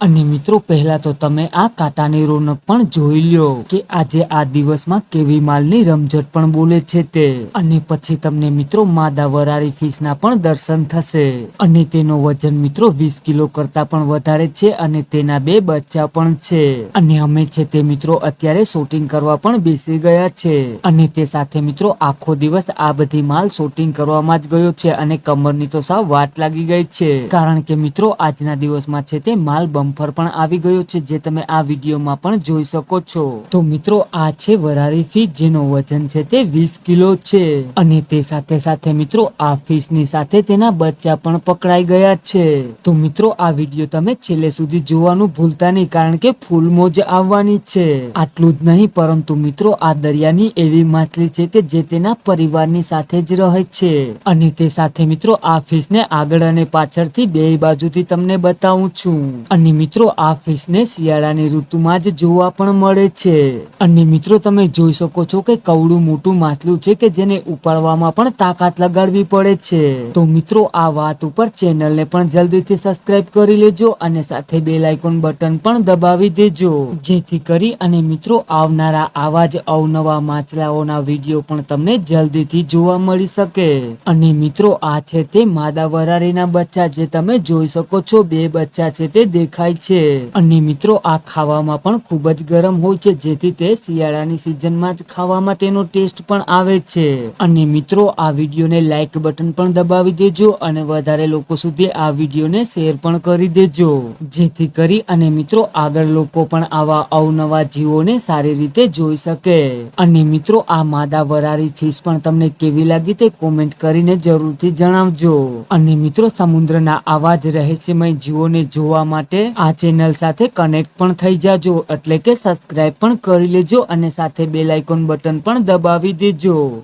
અને મિત્રો, પહેલા તો તમે આ કાંટાની રોનક પણ જોઈ લ્યો કે આજે આ દિવસમાં કેવી માલની રમઝટ પણ બોલે છે તે. અને પછી તમને મિત્રો, માદા વરારી ફિશના પણ દર્શન થશે. અને તેનો વજન મિત્રો, વીસ કિલો કરતા પણ વધારે છે અને તેના બે બચ્ચા પણ છે. અને અમે છે તે મિત્રો, અત્યારે શૂટિંગ કરવા પણ બેસી ગયા છે. અને તે સાથે મિત્રો, આખો દિવસ આ બધી માલ શૂટિંગ કરવામાં જ ગયો છે અને કમરની તો સાવ વાટ લાગી ગઈ છે. કારણ કે મિત્રો, આજના દિવસમાં છે તે માલ બમ્ફર પણ આવી ગયો છે, જે તમે આ વિડીયોમાં પણ જોઈ શકો છો. તો મિત્રો, આ છે વરારી ફિશ જેનો વજન છે તે વીસ કિલો છે. અને તે સાથે સાથે મિત્રો, આ ફિશની સાથે તેના બચ્ચા પણ પકડાઈ ગયા છે. તો મિત્રો, આ વીડિયો તમે છેલ્લે સુધી જોવાનું ભૂલતા નહીં, કારણ કે ફૂલ મોજ આવવાની છે. આટલું જ નહીં, પરંતુ મિત્રો, આ દરિયાની એવી માછલી છે કે જે તેના પરિવારની સાથે જ રહે છે. અને તે સાથે મિત્રો, આ ફિશને આગળ અને પાછળથી બે બાજુથી તમને બતાવું છું. અને મિત્રો, આ ફિશને શિયાળાની ઋતુમાં જ જોવા પણ મળે છે. અને મિત્રો, તમે જોઈ શકો છો કે કવડું મોટું માછલું છે કે જેને ઉપાડવામાં પણ તાકાત લગાડવી પડે છે. તો મિત્રો, આ વાત ઉપર ચેનલને પણ જલ્દીથી સબસ્ક્રાઇબ કરી લેજો અને સાથે બેલ આઇકોન બટન પણ દબાવી દેજો. જેથી કરી અને મિત્રો, આવનારા આવા જ અવનવા માછલાઓના વીડિયો પણ તમને જલ્દીથી જોવા મળી શકે. અને મિત્રો, આ છે તે માદા વરારીના બચ્ચા. જે તમે જોઈ શકો છો, બે બચ્ચા છે તે દેખાય છે. અને મિત્રો, આ ખાવામાં પણ ખૂબ જ ગરમ હોય છે, જેથી તે શિયાળાની સિઝનમાં જ ખાવામાં તેનો ટેસ્ટ પણ આવે છે. અને મિત્રો, આ વિડીયોને લાઇક બટન પણ દબાવી દેજો અને વધારે લોકો સુધી આ વિડીયોને શેર પણ કરી દેજો. જેથી કરી અને મિત્રો, આગળ લોકો પણ આવા અવનવા જીવોને સારી રીતે જોઈ શકે. અને મિત્રો, આ માદા વરારી ફિશ પણ તમને કેવી લાગી તે કોમેન્ટ કરીને જરૂરથી જણાવજો. અને મિત્રો, સમુદ્રના આવા જ રહસ્યમય જીવોને જોવા માટે આ ચેનલ સાથે કનેક્ટ પણ થઈ જાજો, એટલે કે સબસ્ક્રાઇબ પણ કરી લેજો અને સાથે બેલ આઇકોન બટન પણ દબાવી દેજો.